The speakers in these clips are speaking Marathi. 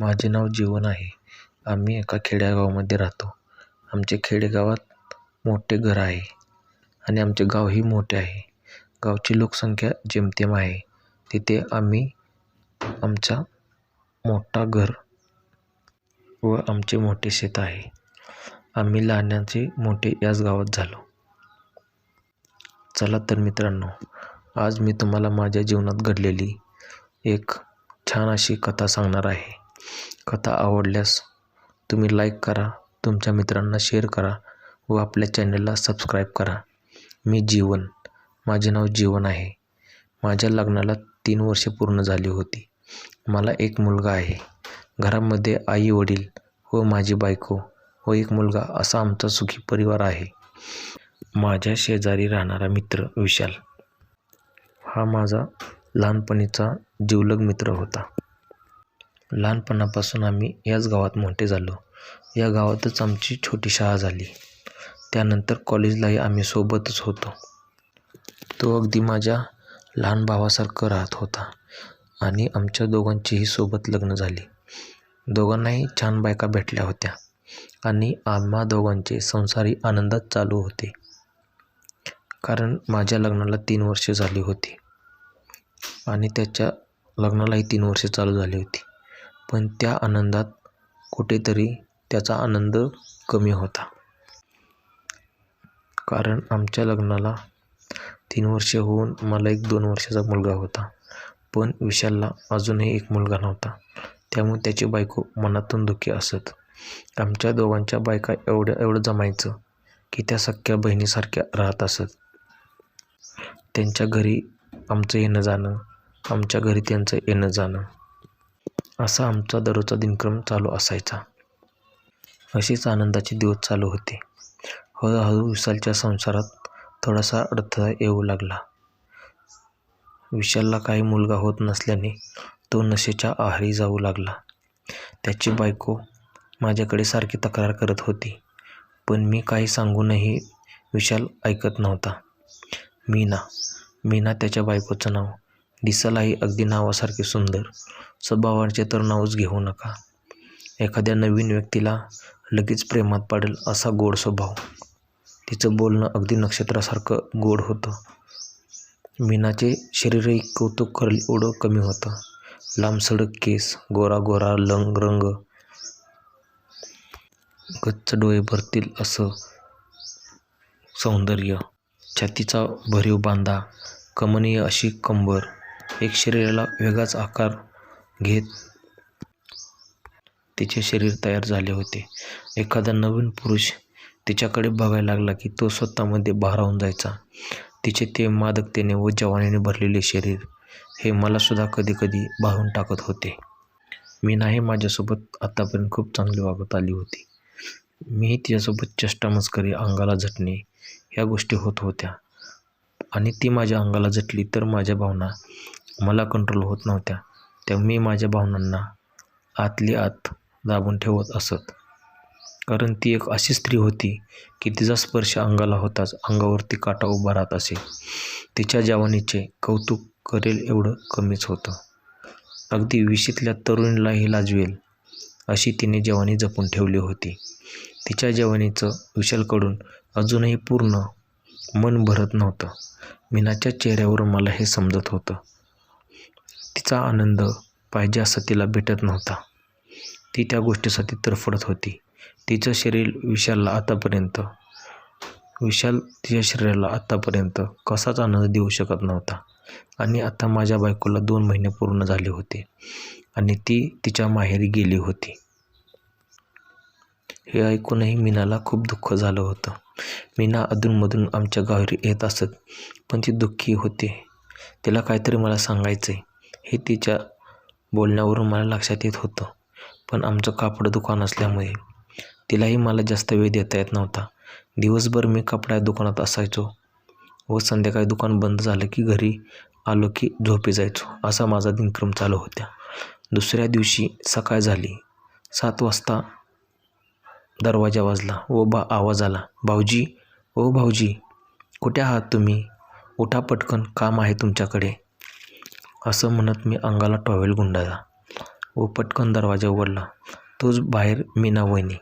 माझे नाव जीवन आहे. आम्ही एका खेडेगावामध्ये राहतो. आमचे खेडेगावात मोठे घर आहे आणि आमचे गावही मोठे आहे. गावची लोकसंख्या जेमतेम आहे तिथे आम्ही आमचा मोठा घर व आमचे मोठे शेत आहे. आम्ही लहानाचे मोठे याच गावात झालो. चला तर मित्रांनो आज मी तुम्हाला माझ्या जीवनात घडलेली एक छान अशी कथा सांगणार आहे. कथा आवडल्यास तुम्ही लाईक करा तुमच्या मित्रांना शेअर करा व आपल्या चॅनलला सबस्क्राईब करा. मी जीवन माझे नाव जीवन आहे. माझ्या लग्नाला तीन वर्षे पूर्ण झाली होती. मला एक मुलगा आहे. घरामध्ये आई वडील व माझी बायको व एक मुलगा असा आमचा सुखी परिवार आहे. माझ्या शेजारी राहणारा मित्र विशाल हा माझा लहानपणीचा जिवलग मित्र होता. लहानपणापासून आम्ही याच गावात मोठे झालो. या गावातच आमची छोटी शाळा झाली. त्यानंतर कॉलेजलाही आम्ही सोबतच होतो. तो अगदी माझ्या लहान भावासारखं राहत होता आणि आमच्या दोघांचीही सोबत लग्न झाली. दोघांनाही छान बायका भेटल्या होत्या आणि आम्हा दोघांचे संसारी आनंदात चालू होते. कारण माझ्या लग्नाला तीन वर्षे झाली होती आणि त्याच्या लग्नालाही तीन वर्षे चालू झाली होती. पण त्या आनंदात कुठेतरी त्याचा आनंद कमी होता. कारण आमच्या लग्नाला तीन वर्षे होऊन मला एक दोन वर्षाचा मुलगा होता. पण विशालला अजूनही एक मुलगा नव्हता. त्यामुळे त्याची बायको मनातून दुःखी असत. आमच्या दोघांच्या बायका एवढं एवढं जमायचं की त्या सख्ख्या बहिणीसारख्या राहत असत. त्यांच्या घरी आमचं येणं जाणं आमच्या घरी त्यांचं येणं जाणं. असा आमचा दररोजचा दिनक्रम चालू असायचा. अशीच आनंदाचे दिवस चालू होते. हळूहळू विशालच्या संसारात थोडासा अडथळा येऊ लागला. विशालला काही मुलगा होत नसल्याने तो नशेच्या आहारी जाऊ लागला. त्याची बायको माझ्याकडे सारखी तक्रार करत होती. पण मी काही सांगूनही विशाल ऐकत नव्हता. मीना मीना त्याच्या बायकोचं नाव दिसायलाही अगदी नावासारखे सुंदर. स्वभावाचे तर नावच घेऊ नका. एखाद्या नवीन व्यक्तीला लगेच प्रेमात पाडेल असा गोड स्वभाव. तिचं बोलणं अगदी नक्षत्रासारखं गोड होतं. मीनाचे शरीरही कौतुक करेल एवढं कमी होतं. लांबसडक केस गोरा गोरा लंग रंग. गच्च डोळे भरतील असं सौंदर्य. छातीचा भरीव बांधा. कमनीय अशी कंबर. एक शरीराला वेगळाच आकार घेत तिचे शरीर तयार झाले होते. एखादा नवीन पुरुष तिच्याकडे बघायला लागला की तो स्वतःमध्ये भारावून जायचा. तिचे ते मादकतेने व जवानीने भरलेले शरीर हे मलासुद्धा कधीकधी भावून टाकत होते. मी नाही माझ्यासोबत आतापर्यंत खूप चांगली वागत आली होती. मीही तिच्यासोबत चेष्टा मस्करी अंगाला झटणे ह्या गोष्टी होत होत्या. आणि ती माझ्या अंगाला झटली तर माझ्या भावना मला कंट्रोल होत नव्हत्या. त्या मी माझ्या भावनांना आतली आत दाबून ठेवत असत. कारण ती एक अशी स्त्री होती की तिचा स्पर्श अंगाला होताच अंगावरती काटा उभा राहत असे. तिच्या जवानीचे कौतुक करेल एवढं कमीच होतं. अगदी विशीतल्या तरुणीलाही लाजवेल अशी तिने जवानी जपून ठेवली होती. तिच्या जवानीचं विशालकडून अजूनही पूर्ण मन भरत नव्हतं. मीनाच्या चेहऱ्यावर मला हे समजत होतं. तिचा आनंद पाहिजे असा तिला भेटत नव्हता. ती त्या गोष्टीसाठी तरफडत होती. तिचं शरीर विशालला आतापर्यंत विशाल तिच्या शरीराला आत्तापर्यंत कसाच आनंद देऊ शकत नव्हता. आणि आता माझ्या बायकोला दोन महिने पूर्ण झाले होते आणि ती तिच्या माहेरी गेली होती. हे ऐकूनही मीनाला खूप दुःख झालं होतं. मीना अधूनमधून आमच्या गावी येत असत पण ती दुःखी होते. तिला काहीतरी मला सांगायचं आहे हे तिच्या बोलण्यावरून मला लक्षात येत होतं. पण आमचं कापड दुकान असल्यामुळे तिलाही मला जास्त वेळ देता येत नव्हता. दिवसभर मी कपड्या दुकानात असायचो व संध्याकाळी दुकान बंद झालं की घरी आलो की झोपी जायचो असा माझा दिनक्रम चालू होत्या दुसऱ्या दिवशी सकाळ झाली. सात वाजता दरवाजा वाजला व बा आवाज आला भाऊजी ओ भाऊजी कुठे आहात तुम्ही? उठा पटकन काम आहे तुमच्याकडे. असं म्हणत मी अंगाला टॉवेल गुंडाळला. व पटकन दरवाजा उघडला. तोच बाहेर मीना वहिनी.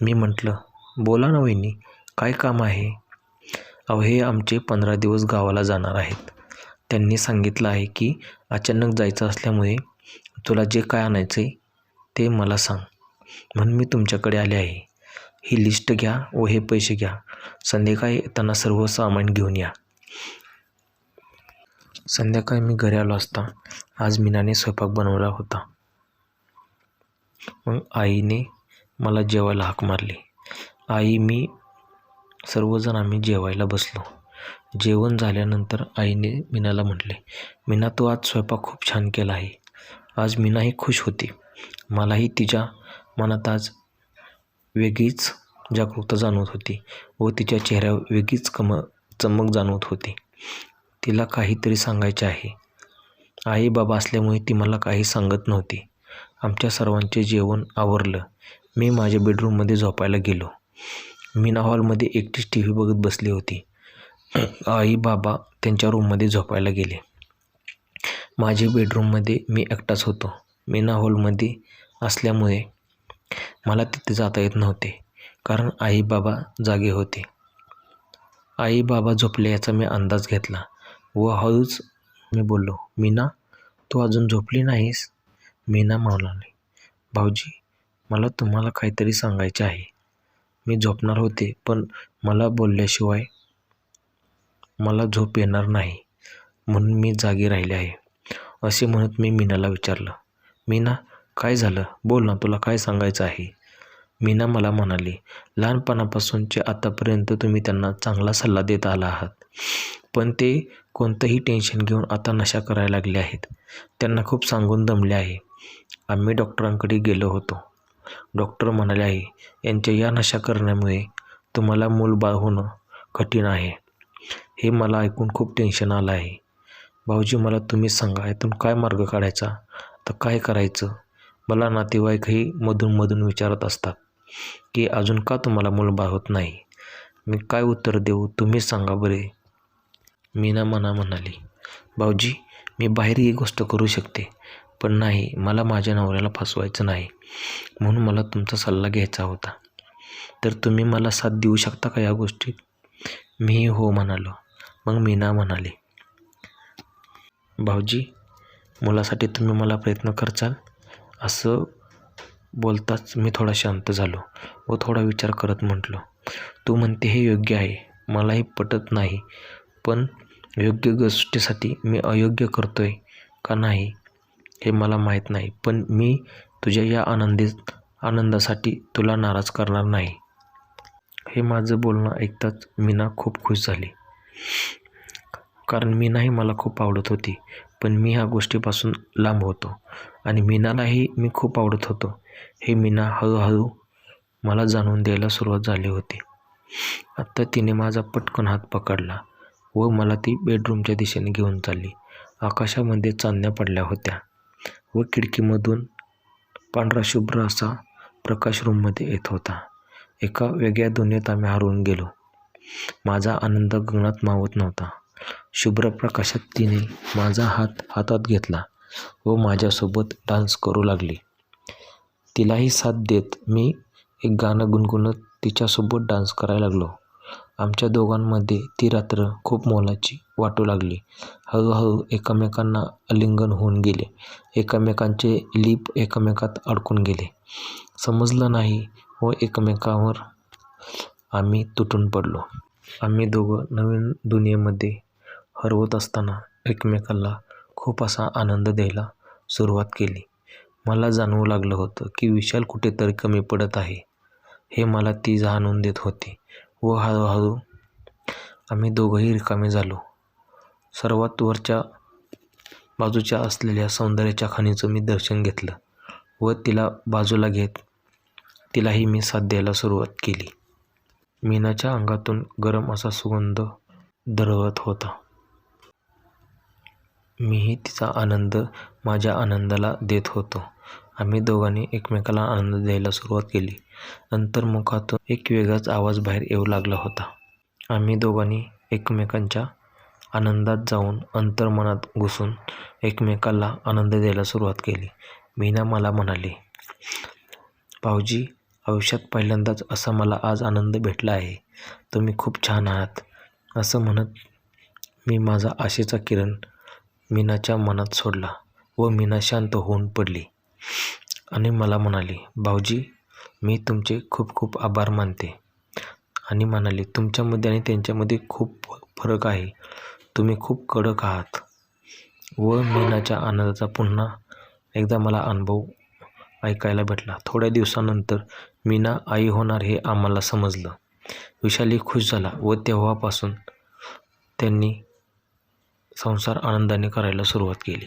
मी म्हटलं बोला ना वहिनी काय काम आहे? अहो हे आमचे पंधरा दिवस गावाला जाणार आहेत. त्यांनी सांगितलं आहे की अचानक जायचं असल्यामुळे तुला जे काय आणायचं आहे ते मला सांग. म्हणून मी तुमच्याकडे आले आहे. ही लिस्ट घ्या व हे पैसे घ्या. संध्याकाळी येताना सर्व सामान घेऊन या. संध्याकाळी मी घरी आलो असता. आज मीनाने स्वयंपाक बनवला होता. मग आईने मला जेवायला हाक मारली. आई मी सर्वजण आम्ही जेवायला बसलो. जेवण झाल्यानंतर आईने मीनाला म्हटले मीना तू आज स्वयंपाक खूप छान केला आहे. आज मीनाही खुश होती. मलाही तिच्या मनात आज वेगळीच जागरूकता जाणवत होती व तिच्या चेहऱ्यावर वेगळीच कम चमक जाणवत होती. तिला काहीतरी सांगायचे आहे. आई बाबा असल्यामुळे ती मला काही सांगत नव्हती. आमच्या सर्वांचे जेवण आवरलं. मी माझ्या बेडरूममध्ये झोपायला गेलो. मीना हॉलमध्ये एकटीच टी व्ही बघत बसली होती. आई बाबा त्यांच्या रूममध्ये झोपायला गेले. माझ्या बेडरूममध्ये मी एकटाच होतो. मीना हॉलमध्ये असल्यामुळे मला तिथे जाता येत नव्हते कारण आई बाबा जागे होते. आई बाबा झोपले याचा मी अंदाज घेतला. व हळूच मी बोललो मीना तू अजून झोपली नाहीस? मीना म्हणाली भाऊजी मला तुम्हाला काहीतरी सांगायचे आहे. मी झोपणार होते पण मला बोलल्याशिवाय मला झोप येणार नाही म्हणून मी जागी राहिले आहे. असे म्हणत मी मीनाला विचारलं मीना काय झालं? बोल ना तुला काय सांगायचं आहे? मीना मला म्हणाली लहानपणापासूनचे आतापर्यंत तुम्ही त्यांना चांगला सल्ला देत आला आहात पण ते कोणतंही टेन्शन घेऊन आता नशा करायला लागले आहेत. त्यांना खूप सांगून दमले आहे. आम्ही डॉक्टरांकडे गेलो होतो. डॉक्टर म्हणाले आहे यांच्या या नशा करण्यामुळे तुम्हाला मूलबाळ होणं कठीण आहे. हे मला ऐकून खूप टेन्शन आलं आहे. भाऊजी मला तुम्ही सांगा यातून काय मार्ग काढायचा? तर काय करायचं? मला नातेवाईकही मधून विचारत असतात की अजून का तुम्हाला मूलबाळ होत नाही? मी काय उत्तर देऊ? तुम्ही सांगा बरे. मीना मना म्हणाली भाऊजी मी बाहेर ही गोष्ट करू शकते पण नाही मला माझ्या नवऱ्याला फसवायचं नाही म्हणून मला तुमचा सल्ला घ्यायचा होता. तर तुम्ही मला साथ देऊ शकता का या गोष्टीत? मी हो म्हणालो. मग मीना म्हणाली भाऊजी मुलासाठी तुम्ही मला प्रयत्न करचाल. असं बोलताच मी थोडा शांत झालो व थोडा विचार करत म्हटलो तू म्हणते हे योग्य आहे मलाही पटत नाही पण योग्य गोष्टीसाठी मी अयोग्य करतो आहे का नाही हे मला माहीत नाही. पण मी तुझ्या या आनंदी आनंदासाठी तुला नाराज करणार नाही. हे माझं बोलणं ऐकताच मीना खूप खुश झाली. कारण मीनाही मला खूप आवडत होती पण मी ह्या गोष्टीपासून लांब होतो आणि मीनालाही मी खूप आवडत होतो. हे मीना हळूहळू मला जाणून द्यायला सुरुवात झाली होती. आत्ता तिने माझा पटकन हात पकडला. व मला ती बेडरूमच्या दिशेने घेऊन चालली. आकाशामध्ये चांदण्या पडल्या होत्या व खिडकीमधून पांढरा शुभ्र असा प्रकाश रूममध्ये येत होता. एका वेगळ्या दुनियेत आम्ही हरवून गेलो. माझा आनंद गगनात मावत नव्हता. शुभ्र प्रकाशात तिने माझा हात हातात घेतला व माझ्यासोबत डान्स करू लागली. तिलाही साथ देत मी एक गाणं गुणगुणत तिच्यासोबत डान्स करायला लागलो. आमच्या दोघांमध्ये ती रात्र खूप मोलाची वाटू लागली. हळूहळू एकमेकांना आलिंगन होऊन गेले. एकमेकांचे लिप एकमेकात अडकून गेले. समजलं नाही व एकमेकावर आम्ही तुटून पडलो. आम्ही दोघं नवीन दुनियेमध्ये हरवत असताना एकमेकाला खूप असा आनंद द्यायला सुरुवात केली. मला जाणवू लागलं होतं की विशाल कुठेतरी कमी पडत आहे. हे मला ती जाणून देत होती. व हळूहळू आम्ही दोघंही रिकामे झालो. सर्वात वरच्या बाजूच्या असलेल्या सौंदर्याच्या खाणीचं मी दर्शन घेतलं व तिला बाजूला घेत तिलाही मी साथ द्यायला सुरुवात केली. मीनाच्या अंगातून गरम असा सुगंध दरवत होता. मीही तिचा आनंद माझ्या आनंदाला देत होतो. आम्ही दोघांनी एकमेकाला आनंद द्यायला सुरुवात केली. अंतर्मुखातून एक वेगळाच आवाज बाहेर येऊ लागला होता. आम्ही दोघांनी एकमेकांच्या आनंदात जाऊन अंतर्मनात घुसून एकमेकाला आनंद द्यायला सुरुवात केली. मीना मला म्हणाली भाऊजी आयुष्यात पहिल्यांदाच असा मला आज आनंद भेटला आहे. तुम्ही खूप छान आहात. असं म्हणत मी माझा आशेचा किरण मीनाच्या मनात सोडला व मीना शांत होऊन पडली आणि मला म्हणाली भाऊजी मी तुमचे खूप खूप आभार मानते. आणि म्हणाले तुमच्यामध्ये आणि त्यांच्यामध्ये खूप फरक आहे. तुम्ही खूप कडक आहात. व मीनाच्या आनंदाचा पुन्हा एकदा मला अनुभव ऐकायला भेटला. थोड्या दिवसानंतर मीना आई होणार हे आम्हाला समजलं. विशाली खुश झाला व तेव्हापासून त्यांनी संसार आनंदाने करायला सुरुवात केली.